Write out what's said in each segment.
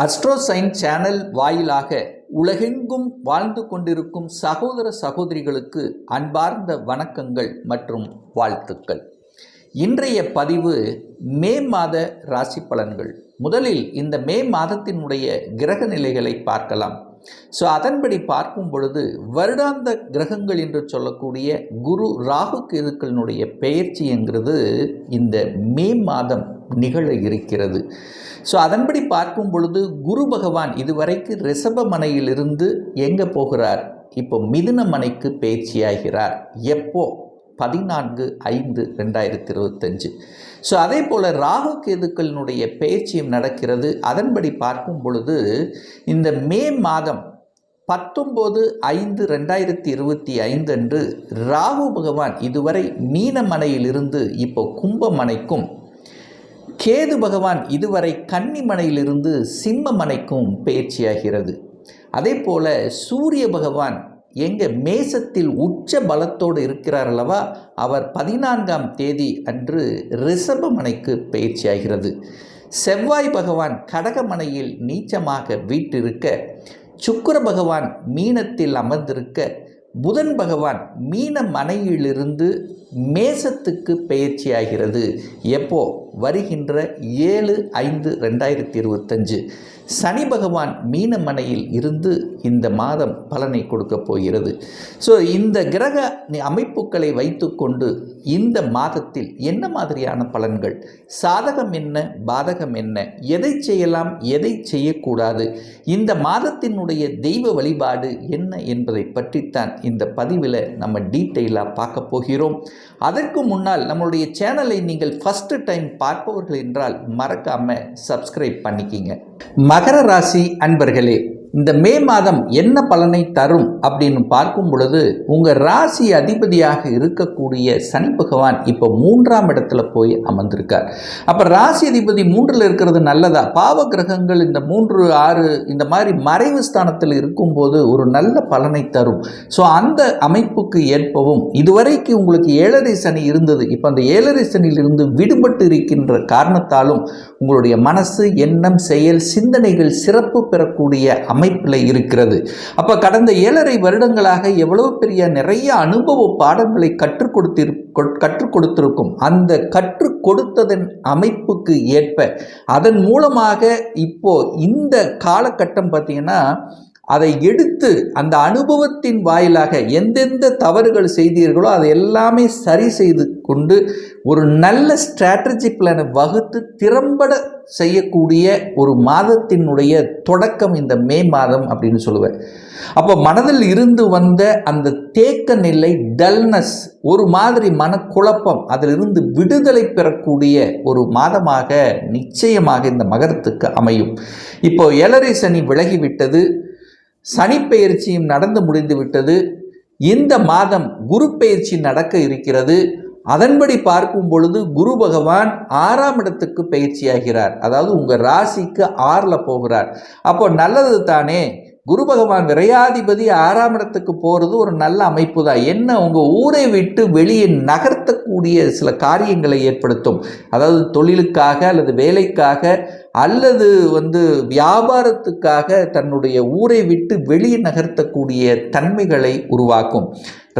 அஸ்ட்ரோசைன் channel வாயிலாக உலகெங்கும் வாழ்ந்து கொண்டிருக்கும் சகோதர சகோதரிகளுக்கு அன்பார்ந்த வணக்கங்கள் மற்றும் வாழ்த்துக்கள். இன்றைய பதிவு மே மாத ராசி பலன்கள். முதலில் இந்த மே மாதத்தினுடைய கிரக நிலைகளை பார்க்கலாம். ஸோ அதன்படி பார்க்கும் பொழுது வருடாந்த கிரகங்கள் என்று சொல்லக்கூடிய குரு ராகு கேதுக்களினுடைய பெயர்ச்சிங்கிறது இந்த மே மாதம் நிகழ இருக்கிறது. ஸோ அதன்படி பார்க்கும் பொழுது குரு பகவான் இதுவரைக்கு ரிசபமனையிலிருந்து எங்கே போகிறார்? இப்போ மிதுன மனைக்கு பயிற்சியாகிறார் எப்போ? பதினான்கு ஐந்து ரெண்டாயிரத்தி இருபத்தஞ்சு ஸோ அதே போல் ராகு கேதுக்களினுடைய பயிற்சியும் நடக்கிறது. அதன்படி பார்க்கும் பொழுது இந்த மே மாதம் பத்தொம்போது ஐந்து ரெண்டாயிரத்தி இருபத்தி ஐந்து அன்று ராகு பகவான் இதுவரை மீனமனையிலிருந்து இப்போ கும்பமனைக்கும் கேது பகவான் இதுவரை கன்னிமனையிலிருந்து சிம்மமனைக்கும் பயிற்சியாகிறது அதே போல் சூரிய பகவான் எங்கள் மேசத்தில் உச்ச பலத்தோடு இருக்கிறார் அல்லவா? அவர் பதினான்காம் தேதி அன்று ரிஷபமனைக்கு பயிற்சியாகிறது. செவ்வாய் பகவான் கடகமனையில் நீச்சமாக வீட்டிருக்க சுக்கிர பகவான் மீனத்தில் அமர்ந்திருக்க புதன் பகவான் மீன மனையிலிருந்து மேசத்துக்கு பயிற்சியாகிறது. எப்போ? வருகின்ற ஏழு ஐந்து ரெண்டாயிரத்தி இருபத்தஞ்சு. சனி பகவான் மீனமனையில் இருந்து இந்த மாதம் பலனை கொடுக்க போகிறது. ஸோ இந்த கிரக அமைப்புகளை வைத்துக்கொண்டு இந்த மாதத்தில் என்ன மாதிரியான பலன்கள்? சாதகம் என்ன? பாதகம் என்ன? எதை செய்யலாம்? எதை செய்யக்கூடாது? இந்த மாதத்தினுடைய தெய்வ வழிபாடு என்ன என்பதை பற்றித்தான் இந்த பதிவில் நம்ம டீட்டெயிலாக பார்க்க போகிறோம். அதற்கு முன்னால் நம்மளுடைய சேனலை நீங்கள் ஃபஸ்ட்டு டைம் பார்ப்பவர்கள் என்றால் மறக்காமல் சப்ஸ்கிரைப் பண்ணிக்கிங்க. மகர ராசி அன்பர்களே இந்த மே மாதம் என்ன பலனை தரும் அப்படின்னு பார்க்கும் பொழுது உங்கள் ராசி அதிபதியாக இருக்கக்கூடிய சனி பகவான் இப்போ மூன்றாம் இடத்துல போய் அமர்ந்திருக்கார். அப்போ ராசி அதிபதி மூன்றில் இருக்கிறது நல்லதா? பாவ கிரகங்கள் இந்த மூன்று ஆறு இந்த மாதிரி மறைவு ஸ்தானத்தில் இருக்கும்போது ஒரு நல்ல பலனை தரும். ஸோ அந்த அமைப்புக்கு ஏற்பவும் இதுவரைக்கு உங்களுக்கு ஏழரை சனி இருந்தது. இப்போ அந்த ஏழரை சனியிலிருந்து விடுபட்டு இருக்கின்ற காரணத்தாலும் உங்களுடைய மனசு எண்ணம் செயல் சிந்தனைகள் சிறப்பு பெறக்கூடிய அமைப்பில் இருக்கிறது. அப்போ கடந்த ஏழரை வருடங்களாக எவ்வளவு பெரிய நிறைய அனுபவ பாடங்களை கற்றுக் கொடுத்திரு கற்றுக் கொடுத்திருக்கும். அந்த கற்றுக் கொடுத்ததன் அமைப்புக்கு ஏற்ப அதன் மூலமாக இப்போ இந்த காலகட்டம் பார்த்தீங்கன்னா அதை எடுத்து அந்த அனுபவத்தின் வாயிலாக எந்தெந்த தவறுகள் செய்தீர்களோ அதை எல்லாமே சரி செய்து கொண்டு ஒரு நல்ல ஸ்ட்ராட்டஜி பிளானை வகுத்து திறம்பட செய்யக்கூடிய ஒரு மாதத்தினுடைய தொடக்கம் இந்த மே மாதம் அப்படின்னு சொல்லுவேன். அப்போ மனதில் இருந்து வந்த அந்த தேக்க நிலை டல்னஸ் ஒரு மாதிரி மனக்குழப்பம் அதிலிருந்து விடுதலை பெறக்கூடிய ஒரு மாதமாக நிச்சயமாக இந்த மகரத்துக்கு அமையும். இப்போ ஏழரை சனி விலகிவிட்டது சனிப்பெயர்ச்சியும் நடந்து முடிந்துவிட்டது இந்த மாதம் குரு பயிற்சி நடக்க இருக்கிறது அதன்படி பார்க்கும் பொழுது குரு பகவான் ஆறாம் இடத்துக்கு பயிற்சியாகிறார். அதாவது உங்கள் ராசிக்கு ஆறில் போகிறார். அப்போ நல்லது தானே? குரு பகவான் விரையாதிபதி ஆறாம் இடத்துக்கு போகிறது ஒரு நல்ல அமைப்பு தான் என்ன? உங்கள் ஊரை விட்டு வெளியே நகர்த்தக்கூடிய சில காரியங்களை ஏற்படுத்தும். அதாவது தொழிலுக்காக அல்லது வேலைக்காக அல்லது வந்து வியாபாரத்துக்காக தன்னுடைய ஊரை விட்டு வெளியே நகர்த்தக்கூடிய தன்மைகளை உருவாக்கும்.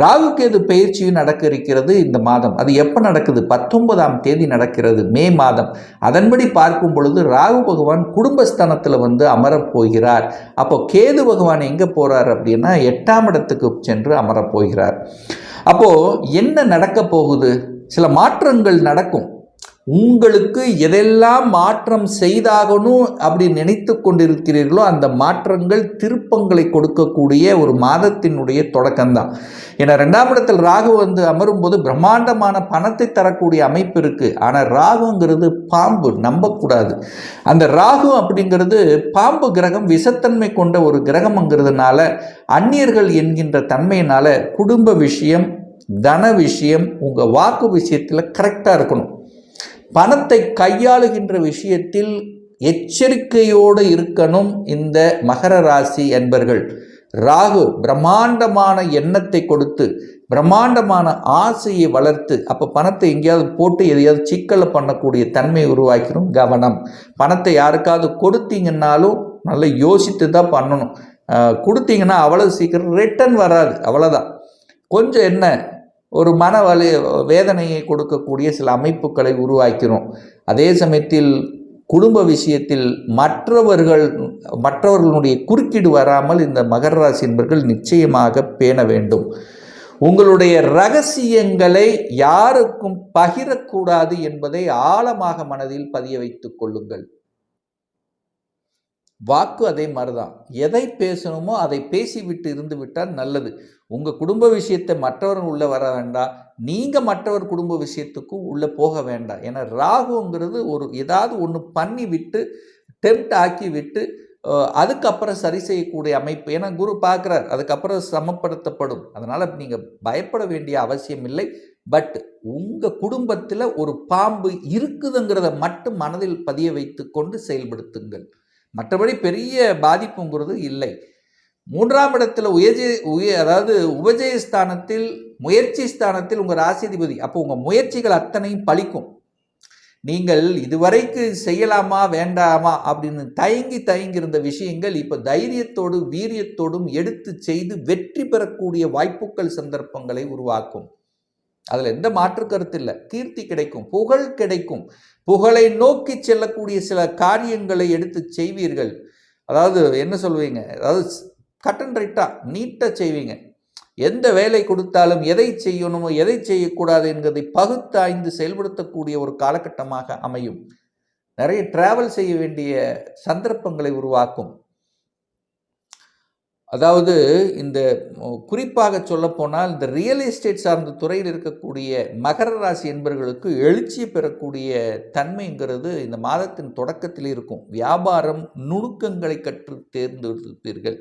ராகுகேது பயிற்சியும் நடக்க இருக்கிறது இந்த மாதம். அது எப்போ நடக்குது? பத்தொன்பதாம் தேதி நடக்கிறது மே மாதம். அதன்படி பார்க்கும் பொழுது ராகு பகவான் குடும்பஸ்தானத்தில் வந்து அமரப் போகிறார் அப்போ கேது பகவான் எங்கே போகிறார் அப்படின்னா எட்டாம் இடத்துக்கு சென்று அமரப் போகிறார் அப்போது என்ன நடக்க போகுது? சில மாற்றங்கள் நடக்கும். உங்களுக்கு எதெல்லாம் மாற்றம் செய்தாகணும் அப்படி நினைத்து கொண்டிருக்கிறீர்களோ அந்த மாற்றங்கள் திருப்பங்களை கொடுக்கக்கூடிய ஒரு மாதத்தினுடைய தொடக்கம்தான். ஏன்னா ரெண்டாம் இடத்தில் ராகு வந்து அமரும்போது பிரம்மாண்டமான பணத்தை தரக்கூடிய அமைப்பு இருக்குது ஆனால் ராகுங்கிறது பாம்பு நம்பக்கூடாது. அந்த ராகு அப்படிங்கிறது பாம்பு கிரகம் விஷத்தன்மை கொண்ட ஒரு கிரகம்ங்கிறதுனால அந்நியர்கள் என்கின்ற தன்மையினால் குடும்ப விஷயம் தன விஷயம் உங்கள் வாக்கு விஷயத்தில் கரெக்டாக இருக்கணும். பணத்தை கையாளுகின்ற விஷயத்தில் எச்சரிக்கையோடு இருக்கணும் இந்த மகர ராசி என்பர்கள். ராகு பிரம்மாண்டமான எண்ணத்தை கொடுத்து பிரம்மாண்டமான ஆசையை வளர்த்து அப்போ பணத்தை எங்கேயாவது போட்டு எதையாவது சிக்கலை பண்ணக்கூடிய தன்மை உருவாக்கிடும் கவனம். பணத்தை யாருக்காவது கொடுத்தீங்கன்னாலும் நல்லா யோசித்து தான் பண்ணணும் கொடுத்தீங்கன்னா அவ்வளோ சீக்கிரம் ரிட்டர்ன் வராது. அவ்வளோதான் கொஞ்சம் என்ன ஒரு மன வலி வேதனையை கொடுக்கக்கூடிய சில அமைப்புகளை உருவாக்கிறோம். அதே சமயத்தில் குடும்ப விஷயத்தில் மற்றவர்கள் மற்றவர்களுடைய குறுக்கீடு வராமல் இந்த மகர ராசி என்பர்கள் நிச்சயமாக பேண வேண்டும். உங்களுடைய ரகசியங்களை யாருக்கும் பகிரக்கூடாது என்பதை ஆழமாக மனதில் பதிய வைத்துக் கொள்ளுங்கள். வாக்கு அதே மாதிரிதான். எதை பேசணுமோ அதை பேசிவிட்டு இருந்து விட்டால் நல்லது. உங்கள் குடும்ப விஷயத்தை மற்றவர்கள் உள்ளே வர வேண்டாம். நீங்கள் மற்றவர் குடும்ப விஷயத்துக்கும் உள்ளே போக வேண்டாம். ஏன்னா ராகுங்கிறது ஒரு ஏதாவது ஒன்று பண்ணி விட்டு டெம்ட் ஆக்கி விட்டு அதுக்கப்புறம் சரி செய்யக்கூடிய அமைப்பு. ஏன்னா குரு பார்க்குறார் அதுக்கப்புறம் சமப்படுத்தப்படும். அதனால் நீங்கள் பயப்பட வேண்டிய அவசியம் இல்லை. பட் உங்கள் குடும்பத்தில் ஒரு பாம்பு இருக்குதுங்கிறத மட்டும் மனதில் பதிய வைத்து கொண்டு செயல்படுத்துங்கள். மற்றபடி பெரிய பாதிப்புங்கிறது இல்லை. மூன்றாம் இடத்துல உயர்ஜய உய அதாவது உபஜய ஸ்தானத்தில் முயற்சி ஸ்தானத்தில் உங்கள் ராசிதிபதி அப்போ உங்கள் முயற்சிகள் அத்தனையும் பலிக்கும் நீங்கள் இதுவரைக்கு செய்யலாமா வேண்டாமா அப்படின்னு தயங்கி தயங்கி இருந்த விஷயங்கள் இப்போ தைரியத்தோடும் வீரியத்தோடும் எடுத்து செய்து வெற்றி பெறக்கூடிய வாய்ப்புகள் சந்தர்ப்பங்களை உருவாக்கும். அதில் எந்த மாற்று கருத்து இல்லை. கீர்த்தி கிடைக்கும் புகழ் கிடைக்கும். புகழை நோக்கி செல்லக்கூடிய சில காரியங்களை எடுத்து செய்வீர்கள். அதாவது என்ன சொல்வீங்க? அதாவது கட் அண்ட் ரைட்டாக நீட்டாக செய்வீங்க. எந்த வேலை கொடுத்தாலும் எதை செய்யணுமோ எதை செய்யக்கூடாது என்கிறதை பகுத்தாய்ந்து செயல்படுத்தக்கூடிய ஒரு காலகட்டமாக அமையும். நிறைய டிராவல் செய்ய வேண்டிய சந்தர்ப்பங்களை உருவாக்கும். அதாவது இந்த குறிப்பாக சொல்லப்போனால் இந்த ரியல் எஸ்டேட் சார்ந்த துறையில் இருக்கக்கூடிய மகர ராசி என்பவர்களுக்கு எழுச்சி பெறக்கூடிய தன்மைங்கிறது இந்த மாதத்தின் தொடக்கத்தில் இருக்கும். வியாபாரம் நுணுக்கங்களை கற்று தேர்ந்தெடுப்பீர்கள்.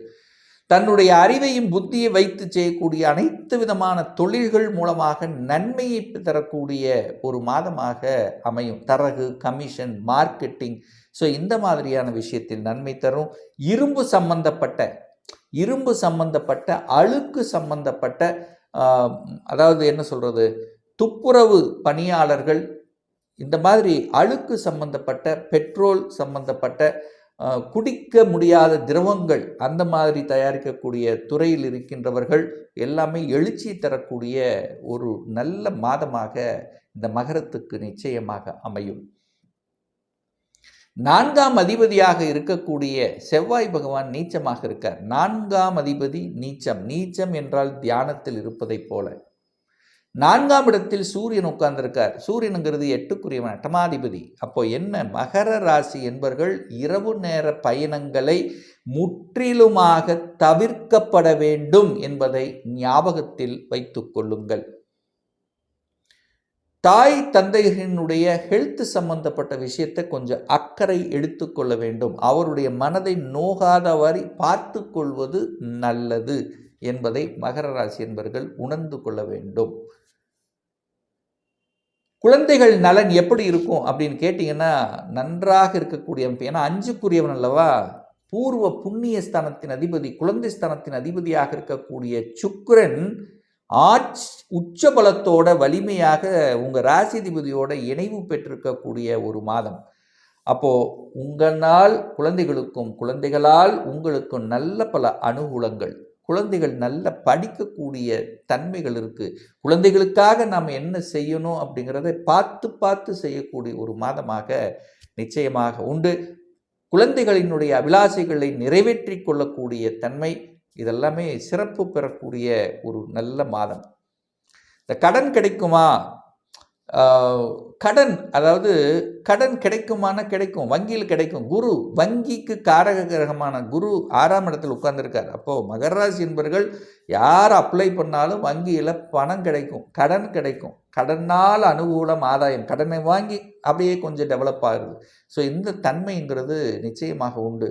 தன்னுடைய அறிவையும் புத்தியை வைத்து செய்யக்கூடிய அனைத்து விதமான தொழில்கள் மூலமாக நன்மையை தரக்கூடிய ஒரு மாதமாக அமையும். தரகு கமிஷன் மார்க்கெட்டிங். ஸோ இந்த மாதிரியான விஷயத்தில் நன்மை தரும். இரும்பு சம்பந்தப்பட்ட இரும்பு சம்பந்தப்பட்ட அழுக்கு சம்பந்தப்பட்ட அதாவது என்ன சொல்கிறது துப்புரவு பணியாளர்கள் இந்த மாதிரி அழுக்கு சம்பந்தப்பட்ட பெட்ரோல் சம்பந்தப்பட்ட குடிக்க முடியாத திரவங்கள் அந்த மாதிரி தயாரிக்கக்கூடிய துறையில் இருக்கின்றவர்கள் எல்லாமே எழுச்சி தரக்கூடிய ஒரு நல்ல மாதமாக இந்த மகரத்துக்கு நிச்சயமாக அமையும். நான்காம் அதிபதியாக இருக்கக்கூடிய செவ்வாய் பகவான் நீச்சமாக இருக்கார். நான்காம் அதிபதி நீச்சம். நீச்சம் என்றால் தியானத்தில் இருப்பதைப் போல. நான்காம் இடத்தில் சூரியன் உட்கார்ந்திருக்கார். சூரியனுங்கிறது எட்டுக்குரியவன் அட்டமாதிபதி அப்போ என்ன? மகர ராசி என்பவர்கள் இரவு நேர பயணங்களை முற்றிலுமாக தவிர்க்கப்பட வேண்டும் என்பதை ஞாபகத்தில் வைத்து கொள்ளுங்கள். தாய் தந்தைகளினுடைய ஹெல்த் சம்பந்தப்பட்ட விஷயத்தை கொஞ்சம் அக்கறை எடுத்துக்கொள்ள வேண்டும். அவருடைய மனதை நோகாதவாறு பார்த்து கொள்வது நல்லது என்பதை மகர ராசி என்பர்கள் உணர்ந்து கொள்ள வேண்டும். குழந்தைகள் நலன் எப்படி இருக்கும் அப்படின்னு கேட்டிங்கன்னா நன்றாக இருக்கக்கூடிய ஏன்னா அஞ்சுக்குரியவன் அல்லவா? பூர்வ புண்ணிய ஸ்தானத்தின் அதிபதி குழந்தை ஸ்தானத்தின் அதிபதியாக இருக்கக்கூடிய சுக்கரன் ஆட்ச் உச்சபலத்தோட வலிமையாக உங்கள் ராசிதிபதியோட இணைவு பெற்றிருக்கக்கூடிய ஒரு மாதம். அப்போது உங்களால் குழந்தைகளுக்கும் குழந்தைகளால் உங்களுக்கும் நல்ல பல அனுகூலங்கள் குழந்தைகள் நல்ல படிக்கக்கூடிய தன்மைகள் இருக்குது குழந்தைகளுக்காக நாம் என்ன செய்யணும் அப்படிங்கிறத பார்த்து பார்த்து செய்யக்கூடிய ஒரு மாதமாக நிச்சயமாக உண்டு. குழந்தைகளினுடைய அபிலாசைகளை நிறைவேற்றி கொள்ளக்கூடிய தன்மை இதெல்லாமே சிறப்பு பெறக்கூடிய ஒரு நல்ல மாதம். இந்த கடன் கிடைக்குமா? கடன் அதாவது கடன் கிடைக்குமானா கிடைக்கும் வங்கியில் கிடைக்கும். குரு வங்கிக்கு காரக கிரகமான குரு ஆறாம் இடத்தில் உட்கார்ந்துருக்கார். அப்போது மகராசி என்பவர்கள் யார் அப்ளை பண்ணாலும் வங்கியில் பணம் கிடைக்கும் கடன் கிடைக்கும். கடனால் அனுகூலம் ஆதாயம் கடனை வாங்கி அப்படியே கொஞ்சம் டெவலப் ஆகுது. ஸோ இந்த தன்மைங்கிறது நிச்சயமாக உண்டு.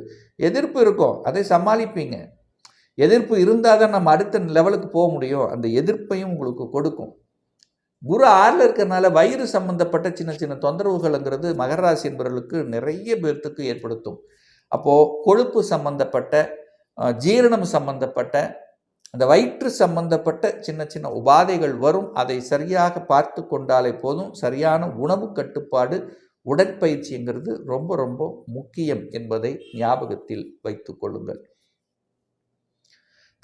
எதிர்ப்பு இருக்கும் அதை சமாளிப்பீங்க. எதிர்ப்பு இருந்தால் தான் நம்ம அடுத்த லெவலுக்கு போக முடியும். அந்த எதிர்ப்பையும் உங்களுக்கு கொடுக்கும். குரு ஆறில் இருக்கிறனால வயிறு சம்பந்தப்பட்ட சின்ன சின்ன தொந்தரவுகள்ங்கிறது மகராசி என்பவர்களுக்கு நிறைய பேர்த்துக்கு ஏற்படுத்தும். அப்போது கொழுப்பு சம்பந்தப்பட்ட ஜீரணம் சம்பந்தப்பட்ட அந்த வயிற்று சம்பந்தப்பட்ட சின்ன சின்ன உபாதைகள் வரும். அதை சரியாக பார்த்து கொண்டாலே போதும். சரியான உணவு கட்டுப்பாடு உடற்பயிற்சிங்கிறது ரொம்ப ரொம்ப முக்கியம் என்பதை ஞாபகத்தில் வைத்து கொள்ளுங்கள்.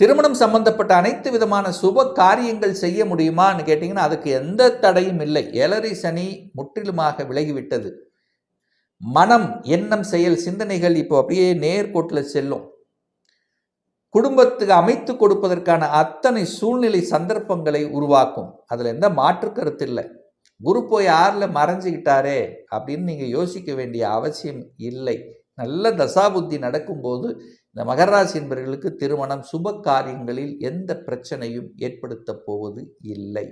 திருமணம் சம்பந்தப்பட்ட அனைத்து விதமான சுப காரியங்கள் செய்ய முடியுமான்னு கேட்டிங்கன்னா அதுக்கு எந்த தடையும் இல்லை. ஏழரை சனி முற்றிலுமாக விலகிவிட்டது. மனம் எண்ணம் செயல் சிந்தனைகள் இப்போ அப்படியே நேர்கோட்டில் செல்லும். குடும்பத்துக்கு அமைத்து கொடுப்பதற்கான அத்தனை சூழ்நிலை சந்தர்ப்பங்களை உருவாக்கும். அதில் எந்த மாற்று கருத்து இல்லை. குரு போய் ஆறில் மறைஞ்சிக்கிட்டாரே அப்படின்னு நீங்கள் யோசிக்க வேண்டிய அவசியம் இல்லை. நல்ல தசாபுத்தி நடக்கும்போது இந்த மகராசி என்பவர்களுக்கு திருமணம் சுப காரியங்களில் எந்த பிரச்சனையும் ஏற்படுத்த போவது இல்லை.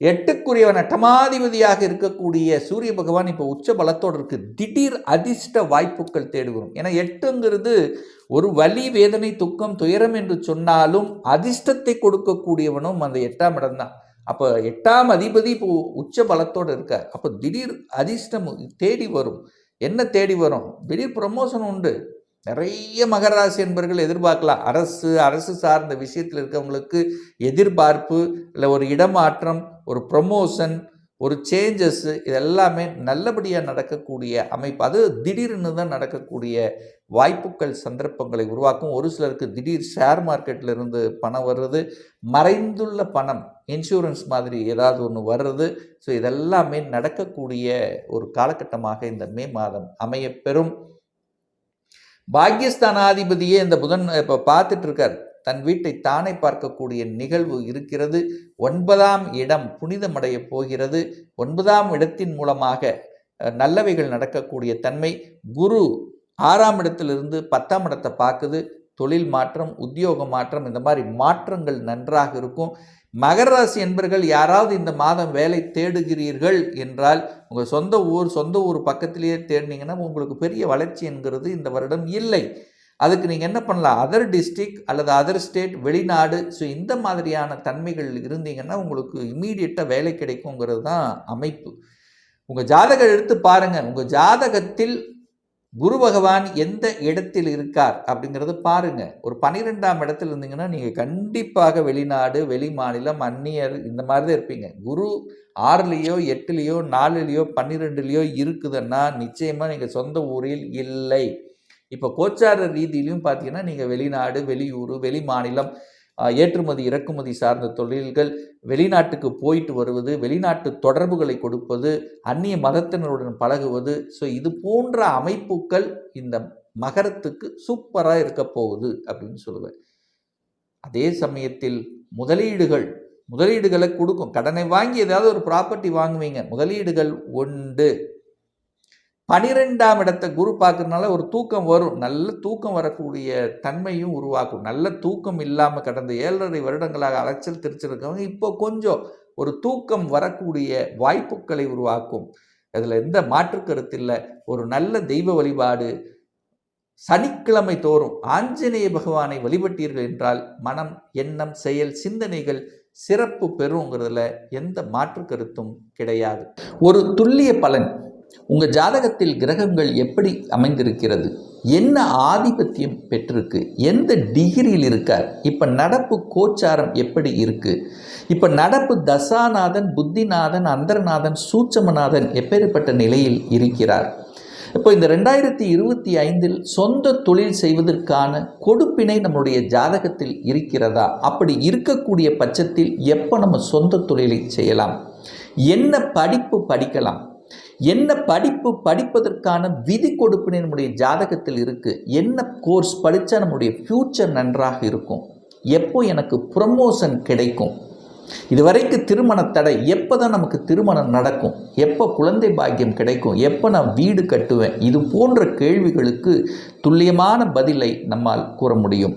எட்டுக்குரியவன் அட்டமாதிபதியாக இருக்கக்கூடிய சூரிய பகவான் இப்போ உச்ச பலத்தோடு இருக்கு. திடீர் அதிர்ஷ்ட வாய்ப்புகள் தேடி வரும். ஏன்னா எட்டுங்கிறது ஒரு வலி வேதனை துக்கம் துயரம் என்று சொன்னாலும் அதிர்ஷ்டத்தை கொடுக்கக்கூடியவனும் அந்த எட்டாம் இடம்தான். அப்போ எட்டாம் அதிபதி இப்போ உச்ச பலத்தோடு இருக்கார். அப்போ திடீர் அதிர்ஷ்டம் தேடி வரும். என்ன தேடி வரும்? திடீர் ப்ரமோஷன் உண்டு. நிறைய மகராசி என்பர்கள் எதிர்பார்க்கலாம். அரசு அரசு சார்ந்த விஷயத்தில் இருக்கவங்களுக்கு எதிர்பார்ப்பு இல்லை ஒரு இடமாற்றம் ஒரு ப்ரொமோஷன் ஒரு சேஞ்சஸ்ஸு இதெல்லாமே நல்லபடியாக நடக்கக்கூடிய அமைப்பு. அது திடீர்னு தான் நடக்கக்கூடிய வாய்ப்புகள் சந்தர்ப்பங்களை உருவாக்கும். ஒரு சிலருக்கு திடீர் ஷேர் மார்க்கெட்டில் இருந்து பணம் வர்றது மறைந்துள்ள பணம் இன்சூரன்ஸ் மாதிரி ஏதாவது ஒன்று வர்றது. ஸோ இதெல்லாமே நடக்கக்கூடிய ஒரு காலகட்டமாக இந்த மே மாதம் அமையப்பெறும். பாக்யஸ்தானாதிபதியே இந்த புதன் இப்போ பார்த்துட்டு இருக்கார் தன் வீட்டை தானே பார்க்கக்கூடிய நிகழ்வு இருக்கிறது. ஒன்பதாம் இடம் புனிதமடைய போகிறது. ஒன்பதாம் இடத்தின் மூலமாக நல்லவைகள் நடக்கக்கூடிய தன்மை. குரு ஆறாம் இடத்திலிருந்து பத்தாம் இடத்தை பார்க்குது. தொழில் மாற்றம் உத்தியோக மாற்றம் இந்த மாதிரி மாற்றங்கள் நன்றாக இருக்கும். மகர ராசி என்பர்கள் யாராவது இந்த மாதம் வேலை தேடுகிறீர்கள் என்றால் உங்கள் சொந்த ஊர் சொந்த ஊர் பக்கத்திலேயே தேடினீங்கன்னா உங்களுக்கு பெரிய வளர்ச்சி என்கிறது இந்த வருடம் இல்லை. அதுக்கு நீங்கள் என்ன பண்ணலாம்? அதர் டிஸ்ட்ரிக் அல்லது அதர் ஸ்டேட் வெளிநாடு ஸோ இந்த மாதிரியான தன்மைகள் இருந்தீங்கன்னா உங்களுக்கு இம்மீடியட்டாக வேலை கிடைக்குங்கிறது தான் அமைப்பு. உங்கள் ஜாதகம் எடுத்து பாருங்கள் உங்கள் ஜாதகத்தில் குரு பகவான் எந்த இடத்தில் இருக்கார் அப்படிங்கிறத பாருங்க. ஒரு பன்னிரெண்டாம் இடத்துல இருந்தீங்கன்னா நீங்கள் கண்டிப்பாக வெளிநாடு வெளி மாநிலம் அந்நியர் இந்த மாதிரி தான் இருப்பீங்க. குரு ஆறுலேயோ எட்டுலேயோ நாலுலேயோ பன்னிரெண்டுலேயோ இருக்குதுன்னா நிச்சயமாக நீங்கள் சொந்த ஊரில் இல்லை. இப்போ கோச்சார ரீதியிலையும் பார்த்தீங்கன்னா நீங்கள் வெளிநாடு வெளியூர் வெளி மாநிலம் ஏற்றுமதி இறக்குமதி சார்ந்த தொழில்கள் வெளிநாட்டுக்கு போயிட்டு வருவது வெளிநாட்டு தொடர்புகளை கொடுப்பது அந்நிய மதத்தினருடன் பழகுவது. ஸோ இது போன்ற அமைப்புகள் இந்த மகரத்துக்கு சூப்பராக இருக்க போகுது அப்படின்னு சொல்லுவேன். அதே சமயத்தில் முதலீடுகள் முதலீடுகளை கொடுக்கும். கடனை வாங்கி ஏதாவது ஒரு ப்ராப்பர்ட்டி வாங்குவீங்க. முதலீடுகள் உண்டு. பனிரெண்டாம் இடத்தை குரு பார்க்கறதுனால ஒரு தூக்கம் வரும். நல்ல தூக்கம் வரக்கூடிய தன்மையும் உருவாக்கும். நல்ல தூக்கம் இல்லாமல் கடந்த ஏழரை வருடங்களாக அலைச்சல் திருச்சிருக்கவங்க இப்போ கொஞ்சம் ஒரு தூக்கம் வரக்கூடிய வாய்ப்புகளை உருவாக்கும். அதில் எந்த மாற்று கருத்தில்லை ஒரு நல்ல தெய்வ வழிபாடு சனிக்கிழமை தோறும் ஆஞ்சநேய பகவானை வழிபட்டீர்கள் என்றால் மனம் எண்ணம் செயல் சிந்தனைகள் சிறப்பு பெறுங்கிறதுல எந்த மாற்று கருத்தும் கிடையாது. ஒரு துல்லிய பலன். உங்கள் ஜாதகத்தில் கிரகங்கள் எப்படி அமைந்திருக்கிறது? என்ன ஆதிபத்தியம் பெற்றிருக்கு? எந்த டிகிரியில் இருக்கார்? இப்போ நடப்பு கோச்சாரம் எப்படி இருக்குது இப்போ நடப்பு தசாநாதன் புத்திநாதன் அந்தரநாதன் சூட்சமநாதன் எப்பேற்பட்ட நிலையில் இருக்கிறார்? இப்போ இந்த ரெண்டாயிரத்தி இருபத்தி ஐந்தில் சொந்த தொழில் செய்வதற்கான கொடுப்பினை நம்முடைய ஜாதகத்தில் இருக்கிறதா? அப்படி இருக்கக்கூடிய பட்சத்தில் எப்போ நம்ம சொந்த தொழிலை செய்யலாம்? என்ன படிப்பு படிக்கலாம்? என்ன படிப்பு படிப்பதற்கான விதி கொடுப்பினை நம்முடைய ஜாதகத்தில் இருக்குது என்ன கோர்ஸ் படித்தா நம்முடைய ஃப்யூச்சர் நன்றாக இருக்கும்? எப்போ எனக்கு ப்ரமோஷன் கிடைக்கும்? இதுவரைக்கு திருமண தடை எப்போ தான் நமக்கு திருமணம் நடக்கும்? எப்போ குழந்தை பாக்கியம் கிடைக்கும்? எப்போ நான் வீடு கட்டுவேன்? இது போன்ற கேள்விகளுக்கு துல்லியமான பதிலை நம்மால் கூற முடியும்.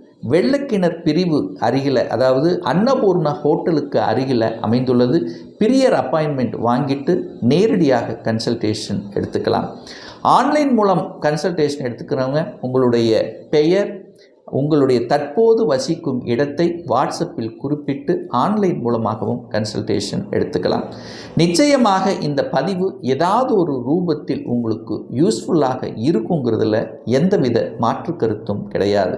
வெள்ளக்கிணர் பிரிவு அருகில் அதாவது அன்னபூர்ணா ஹோட்டலுக்கு அருகில் அமைந்துள்ளது. பிரியர் அப்பாயின்மெண்ட் வாங்கிட்டு நேரடியாக கன்சல்டேஷன் எடுத்துக்கலாம். ஆன்லைன் மூலம் கன்சல்டேஷன் எடுத்துக்கிறவங்க உங்களுடைய பெயர் உங்களுடைய தற்போது வசிக்கும் இடத்தை வாட்ஸ்அப்பில் குறிப்பிட்டு ஆன்லைன் மூலமாகவும் கன்சல்டேஷன் எடுத்துக்கலாம். நிச்சயமாக இந்த பதிவு ஏதாவது ஒரு ரூபத்தில் உங்களுக்கு யூஸ்ஃபுல்லாக இருக்குங்கிறதுல எந்தவித மாற்று கருத்தும் கிடையாது.